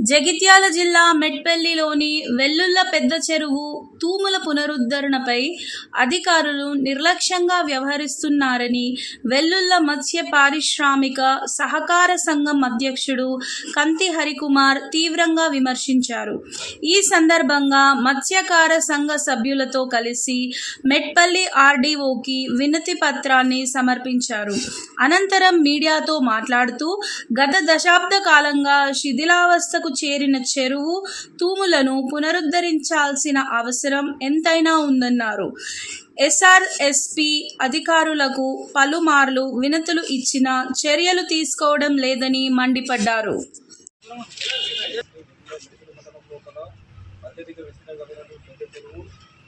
జగిత్యాల జిల్లా మెట్పల్లిలోని వెల్లుల్ల పెద్ద చెరువు తూముల పునరుద్ధరణపై అధికారులు నిర్లక్ష్యంగా వ్యవహరిస్తున్నారని వెల్లుల్ల మత్స్య పారిశ్రామిక సహకార సంఘం అధ్యక్షుడు కంతి హరికుమార్ తీవ్రంగా విమర్శించారు. ఈ సందర్భంగా మత్స్యకార సంఘ సభ్యులతో కలిసి మెట్పల్లి ఆర్డీఓకి వినతి పత్రాన్ని సమర్పించారు. అనంతరం మీడియాతో మాట్లాడుతూ గత దశాబ్ద కాలంగా శిథిలావస్థకు చేరిన చెరువు తూములను పునరుద్ధరించాల్సిన అవసరం ఎంతైనా ఉందన్నారు. ఎస్ఆర్ఎస్పి అధికారులకు పలుమార్లు వినతులు ఇచ్చినా చర్యలు తీసుకోవడం లేదని మండిపడ్డారు. అత్యధిక విస్తీర్ణంగా కలిగినటువంటి పెద్ద చెరువు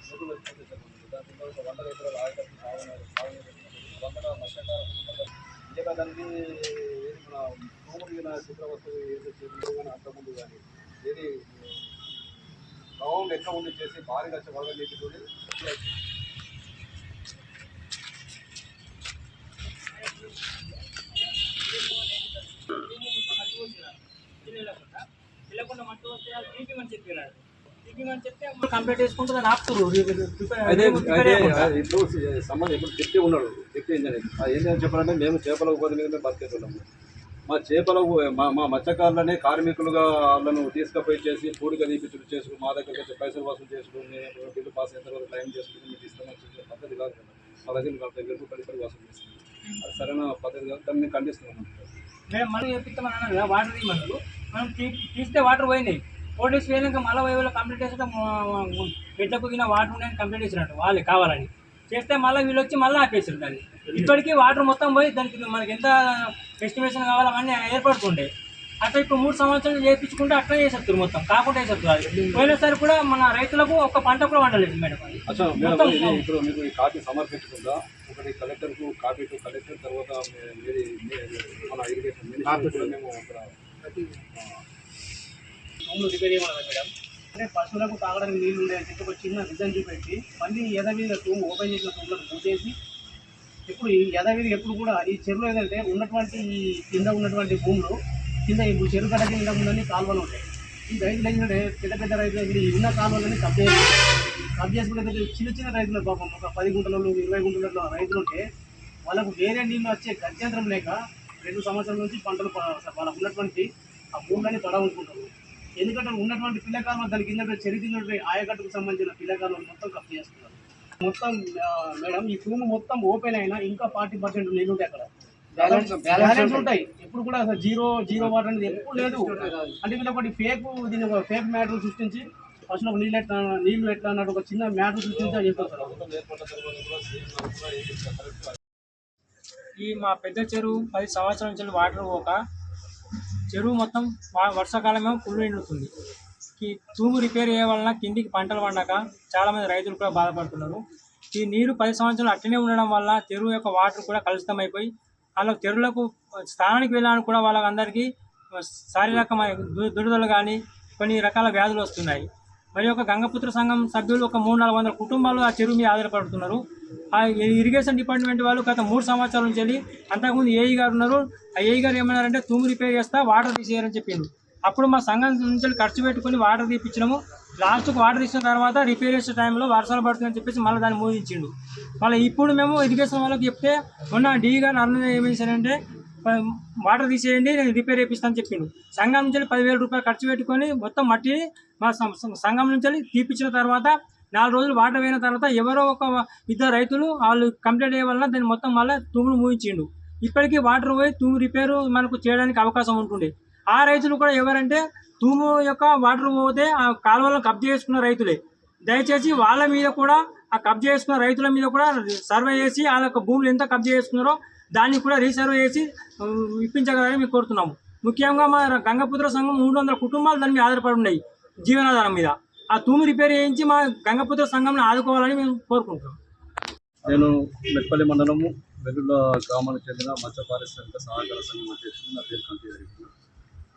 నూరు వెళ్తుంది దాంట్లో వందల ఎకరాల ఆయకట్టు సాగునీరు సాగునీరు వందల మత్స్యకార కుటుంబాలు దానికి మన భూముడిగిన చిత్ర వస్తువు ఏదో చేసిందో కానీ అంతకుముందు కానీ ఏది గ్రౌండ్ ఎట్లా ఉండి చేసి భారీగా వరద నీటితోటి వెళ్ళకుండా చేసుకుంటే వస్తే ఆపుతురు మంచి అదే ఇప్పుడు సంబంధం ఇప్పుడు చెప్తే ఉన్నాడు. చెప్తే చెప్పాలంటే మేము చేపల ఉపాధి మీద బతికేస్తున్నాము. మా చేపల మా మా మత్స్యకారులని కార్మికులుగా వాళ్ళను తీసుకుపోయి చేసి పూడిగా తీపించుడు చేసుకుని మా దగ్గర వచ్చి పైసలు వసూలు చేసుకుని బిల్లు పాస్ అయిన తర్వాత క్లైమ్ చేసుకుని మీకు ఇస్తామని చెప్పే పద్ధతి కాదు కదా. మా దగ్గర వేలు పది పది వసూలు చేస్తాం అది సరైన పద్ధతి కాదు. దాన్ని ఖండిస్తున్నాం. వాటర్ మనం తీ- తీస్తే వాటర్ పోయినాయి. ఫోర్ డేస్ పోయినాక మళ్ళీ వైపులో కంప్లీట్ చేస్తే బిడ్డకు దిన వాటర్ ఉన్నాయని కంప్లీట్ చేసినట్టు వాళ్ళే కావాలని. చేస్తే మళ్ళీ వీళ్ళు వచ్చి మళ్ళీ ఆపేసారు దాన్ని. ఇప్పటికీ వాటర్ మొత్తం పోయి దానికి మనకి ఎంత ఎస్టిమేషన్ కావాలో అవన్నీ ఏర్పడుతుండే. అట్లా ఇప్పుడు మూడు సంవత్సరాలు చేయించుకుంటే అట్లా చేసేస్తారు మొత్తం కాకుండా చేసేస్తారు అది పోయినసారి కూడా మన రైతులకు ఒక పంట కూడా వండలేదు మేడం అది. అచ్చా మొత్తం మేడం ఇది ఇప్పుడు మీకు ఈ కాపీ సమర్పించకుండా ఒకటి కలెక్టర్కు కాపీ టు కలెక్టర్ తర్వాత మీ- మీది మీ- మన ఇరిగేషన్ మినిస్టర్ కూడా మేము అక్కడ రిపేర్ చేయమన్నారు మేడం. అంటే పశువులకు తాగడానికి నీళ్ళు ఉండే అని చెప్పి ఒక చిన్న రిజన్ చూపెట్టి మళ్ళీ యథావిధిగా రూమ్ ఓపెన్ చేసిన తూములకు మూసేసి ఇప్పుడు ఈ యథావిధి ఎప్పుడు కూడా ఈ చెరువులో ఏదంటే ఉన్నటువంటి ఈ కింద ఉన్నటువంటి భూములు కింద ఈ చెరువు గడ్డ కింద ఉందని కాలువలు ఉంటాయి. ఈ రైతులు ఏంటంటే పెద్ద పెద్ద రైతులు ఈ ఉన్న కాలువలని కబ్జా కబ్జా చేసుకుంటే చిన్న చిన్న రైతులు పాపం ఒక పది గుంటలలో ఇరవై గుంటలలో రైతులు ఉంటే వాళ్ళకు వేరే నీళ్ళు వచ్చే గత్యంతరం లేక రెండు సంవత్సరాల నుంచి పంటలు వాళ్ళకు ఉన్నటువంటి ఆ భూములని తడ ఉంచుకుంటారు ఎందుకంటే ఉన్నటువంటి పిల్లకాలం దాని కింద చెరి కింద ఆయకట్టుకు సంబంధించిన పిల్లకాలం మొత్తం కప్పు చేస్తున్నారు. మొత్తం మేడం ఈ తూము మొత్తం ఓపెన్ అయినా ఇంకా ఫార్టీ పర్సెంట్ నీళ్ళు ఉంటాయి అక్కడ. బ్యాలెన్స్ బ్యాలెన్స్ ఉంటాయి. ఎప్పుడు కూడా అసలు జీరో జీరో వాటర్ అనేది ఎప్పుడు లేదు. అంటే వీళ్ళు ఒకటి ఫేక్ దీని ఒక ఫేక్ మ్యాటర్ సృష్టించి ఫస్ట్ ఒక నీళ్ళు ఎట్లా నీళ్ళు ఎట్లా అన్నట్టు ఒక చిన్న మ్యాటర్ సృష్టించి చెప్తారు ఈ మా పెద్ద చెరువు పది సంవత్సరాల నుంచి వాటర్ పోక చెరువు మొత్తం వా- ఫుల్ నిండుతుంది ఈ తూము రిపేర్ అయ్యే వలన కిందికి పంటలు పండక చాలామంది రైతులు కూడా బాధపడుతున్నారు. ఈ నీరు పది సంవత్సరాలు అట్లనే ఉండడం వల్ల చెరువు యొక్క వాటర్ కూడా కలుషితం అయిపోయి వాళ్ళ చెరువులకు స్థానానికి వెళ్ళడానికి కూడా వాళ్ళందరికీ శారీరకమైన దు- దురదలు కానీ కొన్ని రకాల వ్యాధులు వస్తున్నాయి. మరి ఒక గంగపుత్ర సంఘం సభ్యులు ఒక మూడు నాలుగు వందల కుటుంబాలు ఆ చెరువు మీద ఆధారపడుతున్నారు. ఆ ఇరిగేషన్ డిపార్ట్మెంట్ వాళ్ళు గత మూడు సంవత్సరాల నుంచి వెళ్ళి అంతకుముందు ఏఈ గారు ఉన్నారు. ఆ ఏఈ గారు ఏమన్నారంటే తూము రిపేర్ చేస్తా వాటర్ తీసేయాలని చెప్పిండు. అప్పుడు మా సంఘం నుంచి ఖర్చు పెట్టుకుని వాటర్ తీపించినాము లాస్ట్కి వాటర్ ఇచ్చిన తర్వాత రిపేర్ చేసే టైంలో వర్షాలు పడుతుందని చెప్పేసి మళ్ళీ దాన్ని మోగించిండు మళ్ళీ ఇప్పుడు మేము ఇరిగేషన్ వాళ్ళకి చెప్తే ఉన్న డీ గారు అరుణ ఏం వాటర్ తీసేయండి నేను రిపేర్ చేపిస్తాను చెప్పిండు. సంఘం నుంచి వెళ్ళి పదివేల రూపాయలు ఖర్చు పెట్టుకొని మొత్తం మట్టి మా సంఘం నుంచి వెళ్ళి తీపిచ్చిన తర్వాత నాలుగు రోజులు వాటర్ పోయిన తర్వాత ఎవరో ఒక ఇద్దరు రైతులు వాళ్ళు కంప్లైంట్ అయ్యే వలన దాన్ని మొత్తం మళ్ళీ తూములు మూయించిండు. ఇప్పటికీ వాటర్ పోయి తూము రిపేరు మనకు చేయడానికి అవకాశం ఉంటుండే. ఆ రైతులు కూడా ఎవరంటే తూము యొక్క వాటర్ పోతే ఆ కాలువలను కబ్జా చేసుకున్న రైతులే. దయచేసి వాళ్ళ మీద కూడా ఆ కబ్జా చేసుకున్న రైతుల మీద కూడా సర్వే చేసి వాళ్ళ యొక్క భూములు ఎంత కబ్జా చేసుకున్నారో దాన్ని కూడా రీసర్వే చేసి ఇప్పించగలని మేము కోరుతున్నాము. ముఖ్యంగా మా గంగపుత్ర సంఘం మూడు వందల కుటుంబాలు దాని మీద ఆధారపడి ఉన్నాయి జీవనాధారం మీద. ఆ తూము రిపేర్ చేయించి మా గంగపుత్ర సంఘంని ఆదుకోవాలని మేము కోరుకుంటున్నాం. నేను మెట్పల్లి మండలము వెల్లుల గ్రామానికి చెందిన మత్స్య పారిశ్రామిక సహకార సంఘం అధ్యక్షుడు నా పేరు కంటి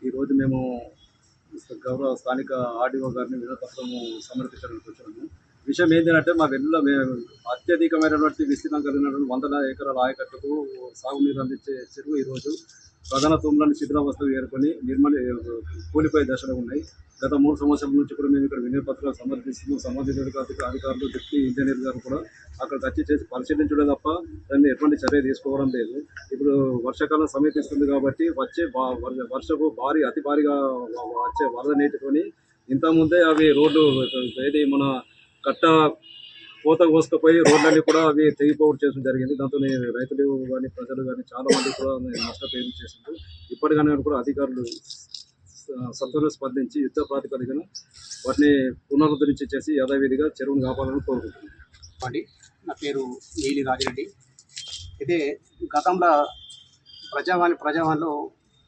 ఈరోజు మేము గౌరవ స్థానిక ఆర్డీఓ గారిని వినపత్రము సమర్పించడానికి వచ్చాము. విషయం ఏంటంటే మా వెల్లులో మేము అత్యధికమైనటువంటి విస్తీర్ణం కలిగినటువంటి వందల ఎకరాల ఆయకట్టుకు సాగునీరు అందించే చెరువు ఈరోజు ప్రధాన తూములను శిథిలావస్థకు చేరుకొని నిర్మలి కూలిపోయే దశలో ఉన్నాయి. గత మూడు సంవత్సరాల నుంచి కూడా మేము ఇక్కడ వినతి పత్రాలు సమర్పిస్తున్నాం సంబంధిత అధిక- అధికారులు డిప్యూటీ ఇంజనీర్ గారు కూడా అక్కడికి వచ్చి చేసి పరిశీలించడం తప్ప దాన్ని ఎటువంటి చర్య తీసుకోవడం లేదు. ఇప్పుడు వర్షాకాలం సమీపిస్తుంది కాబట్టి వచ్చే వర్షపు భారీ అతి భారీగా వచ్చే వరద నీటితోని ఇంతకుముందే అవి రోడ్డు ఏది మన కట్ట కోత కోసుకపోయి రోడ్లన్నీ కూడా అవి తెగిపోవడం చేయడం జరిగింది. దాంతో రైతులు కానీ ప్రజలు కానీ చాలా మంది కూడా నష్టపోయి చేసింది ఇప్పటికైనా కూడా అధికారులు సత్వరం స్పందించి యుద్ధ ప్రాతిపదికన వాటిని పునరుద్ధరించి చేసి యథావిధిగా చెరువును కాపాడాలని కోరుకుంటున్నాను. నా పేరు నీలి రాజిరెడ్డి. అయితే గతంలో ప్రజావాణి ప్రజావాణిలో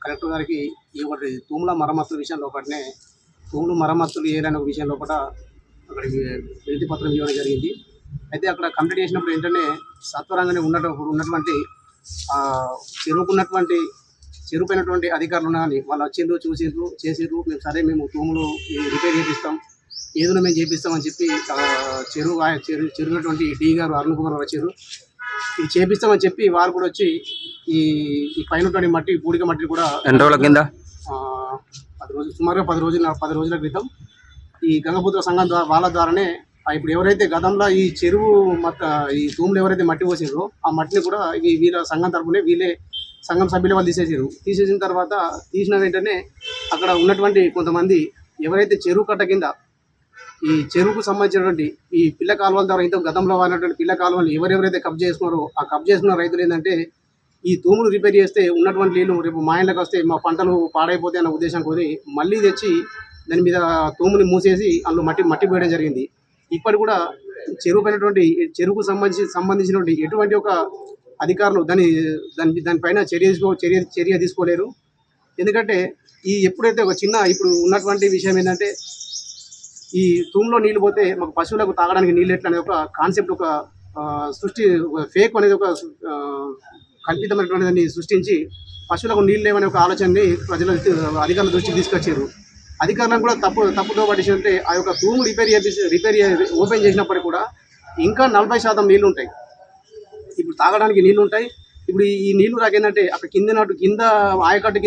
కలెక్టర్ గారికి ఈ ఒకటి తూముల మరమ్మతుల విషయంలో ఒకటినే తూములు మరమ్మతులు ఏదైనా విషయంలో కూడా అక్కడికి వినతి పత్రం ఇవ్వడం జరిగింది. అయితే అక్కడ కంప్లీట్ చేసినప్పుడు ఏంటంటే సత్వరంగానే ఉన్నటువంటి ఉన్నటువంటి చెరువుకున్నటువంటి చెరువుపోయినటువంటి అధికారులు ఉన్నా కానీ వాళ్ళు వచ్చిండ్రు చూసిండ్రు చేసిండ్రు. మేము సరే మేము తూములు రిపేర్ చేపిస్తాం. ఏదైనా మేము చేపిస్తామని చెప్పి చెరువు చెరువు చెరువునటువంటి డి గారు అరుణ్ కుమార్ వచ్చారు. ఇది చేపిస్తామని చెప్పి వారు కూడా వచ్చి ఈ ఈ పైన మట్టి పూడిక మట్టి కూడా ఎన్ని రోజుల కింద? పది రోజులు సుమారుగా పది రోజుల పది రోజుల క్రితం ఈ గంగపుత్ర సంఘం ద్వారా వాళ్ళ ద్వారానే ఇప్పుడు ఎవరైతే గతంలో ఈ చెరువు మట్ట ఈ తూములు ఎవరైతే మట్టి పోసారో ఆ మట్టిని కూడా ఈ వీళ్ళ సంఘం తరపునే వీళ్ళే సంఘం సభ్యులు వాళ్ళు తీసేసారు తీసేసిన తర్వాత తీసిన వెంటనే అక్కడ ఉన్నటువంటి కొంతమంది ఎవరైతే చెరువు కట్ట కింద ఈ చెరువుకు సంబంధించినటువంటి ఈ పిల్ల కాలువల ద్వారా ఇంత గతంలో వాడినటువంటి పిల్ల కాలువలు ఎవరెవరైతే కబ్జా చేసుకున్నారో ఆ కబ్జా చేసుకున్న రైతులు ఏంటంటే ఈ తూములు రిపేర్ చేస్తే ఉన్నటువంటి నీళ్ళు రేపు మా ఇంట్లోకి వస్తే మా పంటలు పాడైపోతాయి అన్న ఉద్దేశం కొని మళ్ళీ తెచ్చి దాని మీద తోముని మూసేసి అందులో మట్టి మట్టి పోయడం జరిగింది. ఇప్పటి కూడా చెరువు పైనటువంటి చెరువుకు సంబంధించి సంబంధించినటువంటి ఎటువంటి ఒక అధికారులు దాని దాని దానిపైన చర్య తీసుకో చర్య చర్య తీసుకోలేరు. ఎందుకంటే ఈ ఎప్పుడైతే ఒక చిన్న ఇప్పుడు ఉన్నటువంటి విషయం ఏంటంటే ఈ తూములో నీళ్ళు పోతే మాకు పశువులకు తాగడానికి నీళ్ళు ఎట్లా అనేది ఒక కాన్సెప్ట్ ఒక సృష్టి ఫేక్ అనేది ఒక కల్పితమైనటువంటి దాన్ని సృష్టించి పశువులకు నీళ్ళు లేవనే ఒక ఆలోచనని ప్రజల అధికారుల దృష్టికి తీసుకొచ్చారు. అధికారులను కూడా తప్పు తప్పుతో పట్టించారంటే ఆ యొక్క తూము రిపేర్ చేసి రిపేర్ ఓపెన్ చేసినప్పటికీ కూడా ఇంకా నలభై శాతం నీళ్ళు ఉంటాయి ఇప్పుడు తాగడానికి నీళ్ళు ఉంటాయి ఇప్పుడు ఈ నీళ్ళు రాకేందంటే అక్కడ కింద కింద ఆయకట్టు కింద